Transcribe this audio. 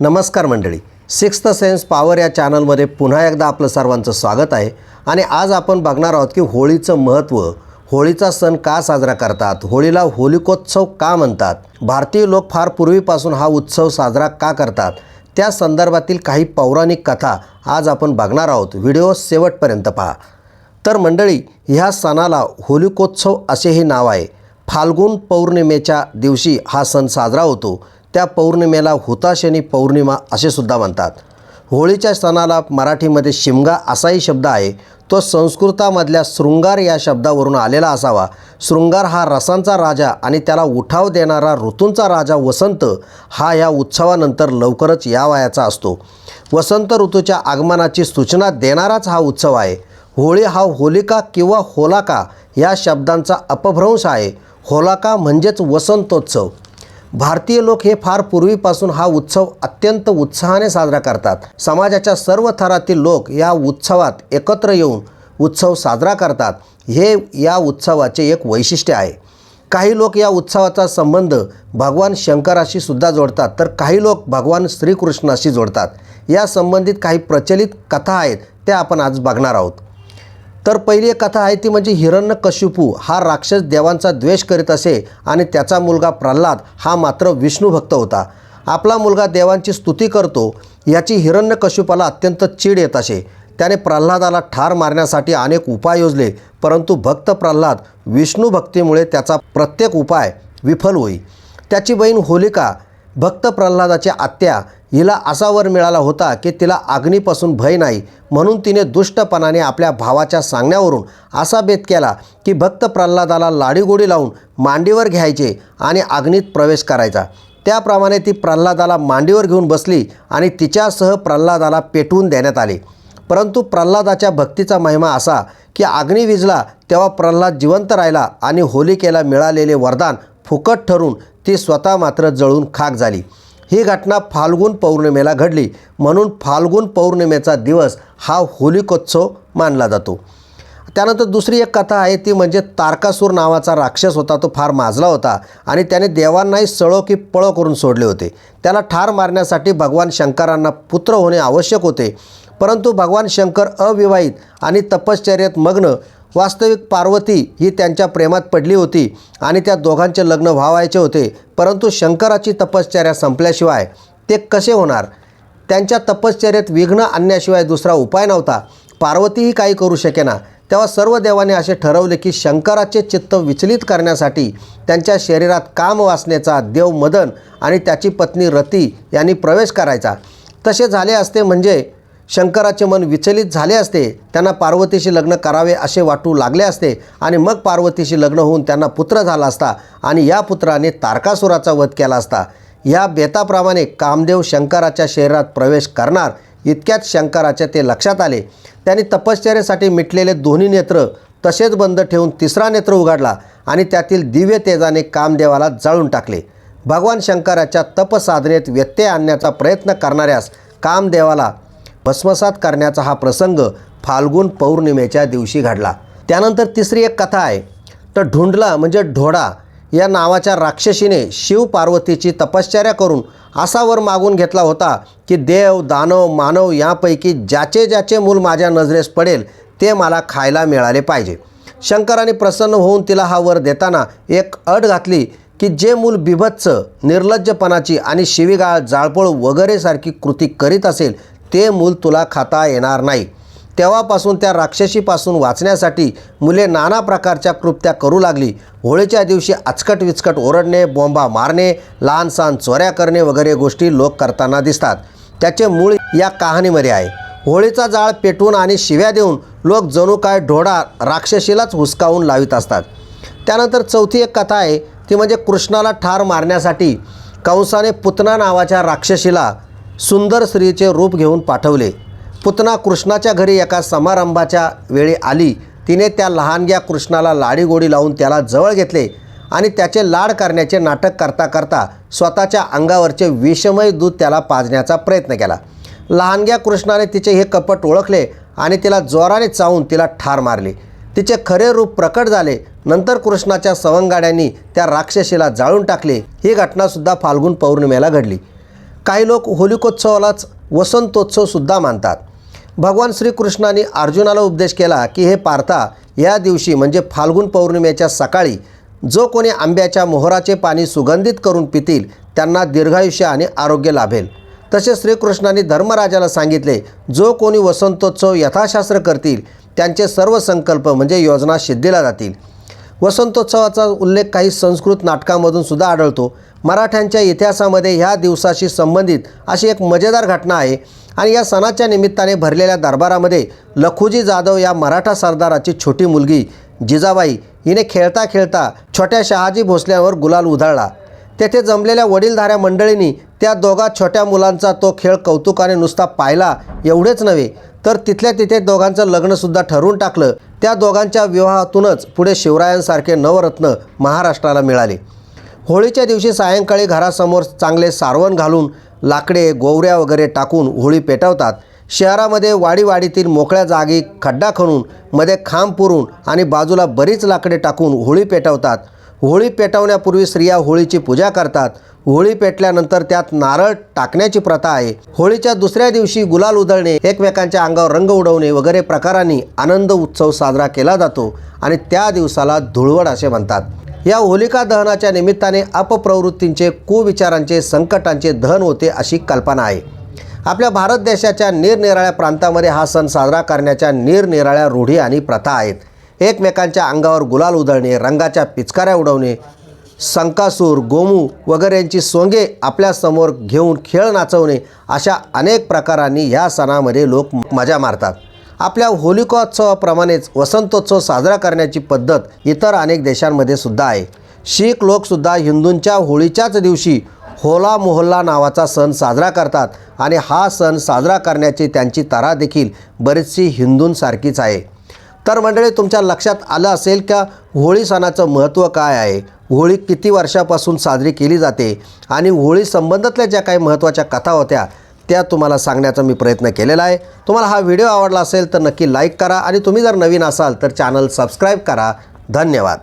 नमस्कार मंडळी. Sixth sense power या चॅनलमध्ये पुन्हा एकदा आपलं सर्वांचं स्वागत आहे. आणि आज आपण बघणार आहोत की होळीचं महत्त्व होळीचा सण का साजरा करतात होळीला होलिकोत्सव का म्हणतात भारतीय लोक फार पूर्वीपासून हा उत्सव साजरा का करतात त्या संदर्भातील काही पौराणिक कथा आज आपण बघणार आहोत. व्हिडिओ शेवटपर्यंत पहा. तर मंडळी ह्या सणाला होलिकोत्सव असेही नाव आहे. फाल्गुन पौर्णिमेच्या दिवशी हा सण साजरा होतो. त्या पौर्णिमेला हुताशनी पौर्णिमा असे सुद्धा म्हणतात. होळीच्या सणाला मराठीमध्ये शिमगा असाही शब्द आहे. तो संस्कृतामधल्या शृंगार या शब्दावरून आलेला असावा. शृंगार हा रसांचा राजा आणि त्याला उठाव देणारा ऋतूंचा राजा वसंत हा या उत्सवानंतर लवकरच या वयाचा असतो. वसंत ऋतूच्या आगमनाची सूचना देणाराच हा उत्सव आहे. होळी हा होलिका किंवा होलाका या शब्दांचा अपभ्रंश आहे. होलाका म्हणजेच वसंतोत्सव. भारतीय लोक हे फार पूर्वीपासून हा उत्सव अत्यंत उत्साहाने साजरा करतात. समाजाच्या सर्व थरातील लोक या उत्सवात एकत्र येऊन उत्सव साजरा करतात. हे या उत्सवाचे एक वैशिष्ट्य आहे. काही लोक या उत्सवाचा संबंध भगवान शंकराशी सुद्धा जोडतात तर काही लोक भगवान श्रीकृष्णाशी जोडतात. या संबंधित काही प्रचलित कथा आहेत त्या आपण आज बघणार आहोत. तर पहिली एक कथा आहे ती म्हणजे हिरण्यकशिपू हा राक्षस देवांचा द्वेष करीत असे आणि त्याचा मुलगा प्रल्हाद हा मात्र विष्णू भक्त होता. आपला मुलगा देवांची स्तुती करतो याची हिरण्यकशिपाला अत्यंत चीड येत असे. त्याने प्रल्हादाला ठार मारण्यासाठी अनेक उपाय योजले परंतु भक्त प्रल्हाद विष्णू भक्तीमुळे त्याचा प्रत्येक उपाय विफल होई. त्याची बहीण होलिका भक्त प्रल्हादाच्या आत्या हिला असा वर मिळाला होता की तिला अग्नीपासून भय नाही म्हणून तिने दुष्टपणाने आपल्या भावाच्या सांगण्यावरून असा बेत केला की भक्त प्रल्हादाला लाडीगोडी लावून मांडीवर घ्यायचे आणि अग्नीत प्रवेश करायचा. त्याप्रमाणे ती प्रल्हादाला मांडीवर घेऊन बसली आणि तिच्यासह प्रल्हादाला पेटवून देण्यात आले. परंतु प्रल्हादाच्या भक्तीचा महिमा असा की अग्नी विजला तेव्हा प्रल्हाद जिवंत राहिला आणि होलिकेला मिळालेले वरदान फुकट ठरून ती स्वतः मात्र जळून खाक झाली. ही घटना फाल्गुन पौर्णिमेला घडली. म्हणून फाल्गुन पौर्णिमेचा दिवस हा होलिकोत्सव मानला जातो. त्यानंतर दुसरी एक कथा आहे ती म्हणजे तारकासूर नावाचा राक्षस होता तो फार माजला होता आणि त्याने देवांनाही सळो की पळो करून सोडले होते. त्याला ठार मारण्यासाठी भगवान शंकरांना पुत्र होणे आवश्यक होते. परंतु भगवान शंकर अविवाहित आणि तपश्चर्यात मग्न वास्तविक पार्वती ही त्यांच्या प्रेमात पडली होती आणि त्या दोघांचे लग्न व्हावायचे होते. परंतु शंकराची तपश्चर्या संपल्याशिवाय ते कसे होणार? त्यांच्या तपश्चर्यात विघ्न आणण्याशिवाय दुसरा उपाय नव्हता. पार्वतीही काही करू शकेना. तेव्हा सर्व देवाने असे ठरवले की शंकराचे चित्त विचलित करण्यासाठी त्यांच्या शरीरात काम वासनेचा देव मदन आणि त्याची पत्नी रती यांनी प्रवेश करायचा. तसे झाले असते म्हणजे शंकराचे मन विचलित झाले असते त्यांना पार्वतीशी लग्न करावे असे वाटू लागले असते आणि मग पार्वतीशी लग्न होऊन त्यांना पुत्र झाला असता आणि या पुत्राने तारकासुराचा वध केला असता. या बेताप्रमाणे कामदेव शंकराच्या शरीरात प्रवेश करणार इतक्यात शंकराच्या ते लक्षात आले. त्यांनी तपश्चर्यासाठी मिटलेले दोन्ही नेत्र तसेच बंद ठेवून तिसरा नेत्र उघडला आणि त्यातील दिव्य तेजाने कामदेवाला जाळून टाकले. भगवान शंकराच्या तपसाधनेत व्यत्यय आणण्याचा प्रयत्न करणाऱ्यास कामदेवाला भस्मसात करण्याचा हा प्रसंग फाल्गुन पौर्णिमेच्या दिवशी घडला. त्यानंतर तिसरी एक कथा आहे. तर ढुंडला म्हणजे ढोडा या नावाच्या राक्षसीने शिव पार्वतीची तपश्चर्या करून असा वर मागून घेतला होता की देव दानव मानव यापैकी ज्याचे ज्याचे मूल माझ्या नजरेस पडेल ते मला खायला मिळाले पाहिजे शंकराने प्रसन्न होऊन तिला हा वर देताना एक अट घातली की जे मूल बिभत्स निर्लज्जपणाची आणि शिवीगाळ जाळपोळ वगैरेसारखी कृती करीत असेल ते मूल तुला खाता येणार नाही. तेव्हापासून त्या राक्षसीपासून वाचण्यासाठी मुले नाना प्रकारच्या कृत्या करू लागली. होळीच्या दिवशी आचकट विचकट ओरडणे बॉम्बा मारणे लहान सहान चोऱ्या करणे वगैरे गोष्टी लोक करताना दिसतात. त्याचे मूळ या कहाणीमध्ये आहे. होळीचा जाळ पेटवून आणि शिव्या देऊन लोक जणू काय ढोडा राक्षसीलाच हुसकावून लावित असतात. त्यानंतर चौथी एक कथा आहे ती म्हणजे कृष्णाला ठार मारण्यासाठी कंसाने पुतना नावाच्या राक्षसीला सुंदर स्त्रीचे रूप घेऊन पाठवले. पुतना कृष्णाच्या घरी एका समारंभाच्या वेळी आली. तिने त्या लहानग्या कृष्णाला लाडीगोडी लावून त्याला जवळ घेतले आणि त्याचे लाड करण्याचे नाटक करता करता स्वतःच्या अंगावरचे विषमय दूध त्याला पाजण्याचा प्रयत्न केला. लहानग्या कृष्णाने तिचे हे कपट ओळखले आणि तिला जोराने चावून तिला ठार मारले. तिचे खरे रूप प्रकट झाले. नंतर कृष्णाच्या सवंगाड्यांनी त्या राक्षसीला जाळून टाकले. ही घटनासुद्धा फाल्गुन पौर्णिमेला घडली. काही लोक होलिकोत्सवालाच वसंतोत्सवसुद्धा मानतात. भगवान श्रीकृष्णाने अर्जुनाला उपदेश केला की हे पार्था या दिवशी म्हणजे फाल्गुन पौर्णिमेच्या सकाळी जो कोणी आंब्याच्या मोहराचे पाणी सुगंधित करून पितील त्यांना दीर्घायुष्य आणि आरोग्य लाभेल. तसेच श्रीकृष्णाने धर्मराजाला सांगितले जो कोणी वसंतोत्सव यथाशास्त्र करतील त्यांचे सर्व संकल्प म्हणजे योजना सिद्धीला जातील. वसंतोत्सवाचा उल्लेख काही संस्कृत नाटकामधून सुद्धा आढळतो. मराठ्यांच्या इतिहासामध्ये ह्या दिवसाशी संबंधित अशी एक मजेदार घटना आहे. आणि या सणाच्या निमित्ताने भरलेल्या दरबारामध्ये लखुजी जाधव या मराठा सरदाराची छोटी मुलगी जिजाबाई हिने खेळता खेळता छोट्या शहाजी भोसल्यावर गुलाल उधळला. तेथे जमलेल्या वडीलधाऱ्या मंडळींनी त्या दोघा छोट्या मुलांचा तो खेळ कौतुकाने नुसता पाहिला एवढेच नव्हे तर तिथल्या तिथे दोघांचं लग्नसुद्धा ठरवून टाकलं. त्या दोघांच्या विवाहातूनच पुढे शिवरायांसारखे नवरत्न महाराष्ट्राला मिळाले. होळीच्या दिवशी सायंकाळी घरासमोर चांगले सारवण घालून लाकडे गोवऱ्या वगैरे टाकून होळी पेटवतात. शहरामध्ये वाडीवाडीतील मोकळ्या जागी खड्डा खणून मध्ये खांब पुरून आणि बाजूला बरीच लाकडे टाकून होळी पेटवतात. होळी पेटवण्यापूर्वी स्त्रिया होळीची पूजा करतात. होळी पेटल्यानंतर त्यात नारळ टाकण्याची प्रथा आहे. होळीच्या दुसऱ्या दिवशी गुलाल उधळणे एकमेकांच्या अंगावर रंग उडवणे वगैरे प्रकारांनी आनंद उत्सव साजरा केला जातो आणि त्या दिवसाला धुळवड असे म्हणतात. या होलिका दहनाच्या निमित्ताने अपप्रवृत्तींचे कुविचारांचे संकटांचे दहन होते अशी कल्पना आहे. आपल्या भारत देशाच्या निरनिराळ्या प्रांतामध्ये हा सण साजरा करण्याच्या निरनिराळ्या रूढी आणि प्रथा आहेत. एकमेकांच्या अंगावर गुलाल उधळणे रंगाच्या पिचकाऱ्या उडवणे संकासूर गोमू वगैरेंची सोंगे आपल्यासमोर घेऊन खेळ नाचवणे अशा अनेक प्रकारांनी ह्या सणामध्ये लोक मजा मारतात. आपल्या होलिकोत्सवाप्रमाणेच वसंतोत्सव साजरा करण्याची पद्धत इतर अनेक देशांमध्ये सुद्धा आहे. शीख लोकसुद्धा हिंदूंच्या होळीच्याच दिवशी होला मोहल्ला नावाचा सण साजरा करतात आणि हा सण साजरा करण्याची त्यांची तारा देखील बरीचशी हिंदूंसारखीच आहे. तर मंडळी तुमच्या लक्षात आलं असेल का होळी सणाचं महत्त्व काय आहे? होळी किती वर्षापासून साजरी केली जाते? आणि होळी संबंधातल्या ज्या काही महत्त्वाच्या कथा होत्या त्या तुम्हाला सांगण्याचा मी प्रयत्न केलेला आहे. तुम्हाला हा व्हिडिओ आवडला असेल तर नक्की लाईक करा आणि तुम्ही जर नवीन असाल तर चॅनल सबस्क्राईब करा. धन्यवाद.